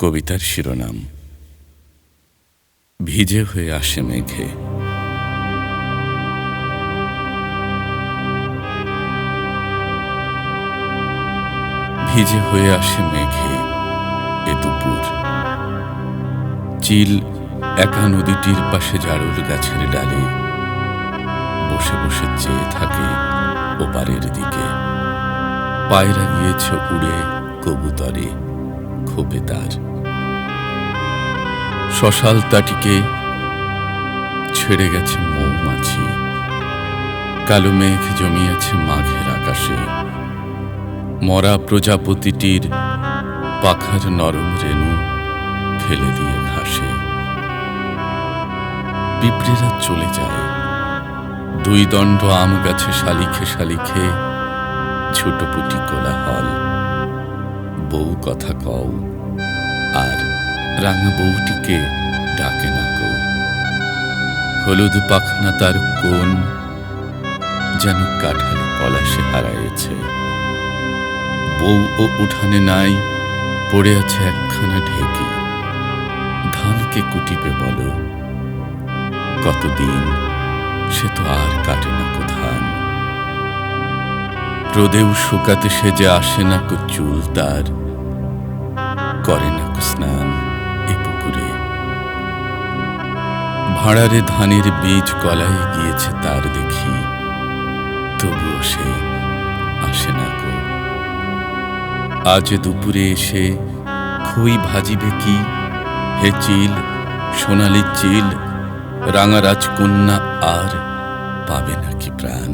কবিতার শিরোনাম। ভিজে হয়ে আসে মেঘে। ভিজে হয়ে আসে মেঘে এ দুপুর। চিল একা নদীটির পাশে জারুল গাছের ডালে বসে বসে চেয়ে থাকে ওপারের দিকে। পায়রা গিয়েছে উড়ে কবুতরে খোপে তার শ্মশাল তাটিকে ছেড়ে গেছে মৌমাছি। কালো মেঘ জমিয়েছে মাঘের আকাশে। মরা প্রজাপতিটির পাখার নরম রেণু ফেলে দিয়ে ঘাসে। পিঁপড়েরা চলে যায়। দুই দণ্ড আম গাছে শালিখে শালিখে ছোটপুটি কোলাহল। বউ কথা কও আর রাঙা বউটিকে ডাকে না কো। হলুদ পাখনা তার কোন যেন কাঠালে পলাশে হারায়েছে বউ ও উঠানে নাই, পড়ে আছে একখানা ঢেকি। ধানকে কুটিবে বলো, কতদিন সে তো আর কাটে না কো ধান। রোদেও শুকাতে সে যে আসে না কো চুল তার, করে না কো স্নান। ভাড়ারে ধানের বীজ কলায় গিয়েছে তার দেখি। তবুও সে আসে না গো। আজ দুপুরে এসে খই ভাজিবে কি? হে চিল, সোনালি চিল, রাঙা রাজকন্যা আর পাবে নাকি প্রাণ?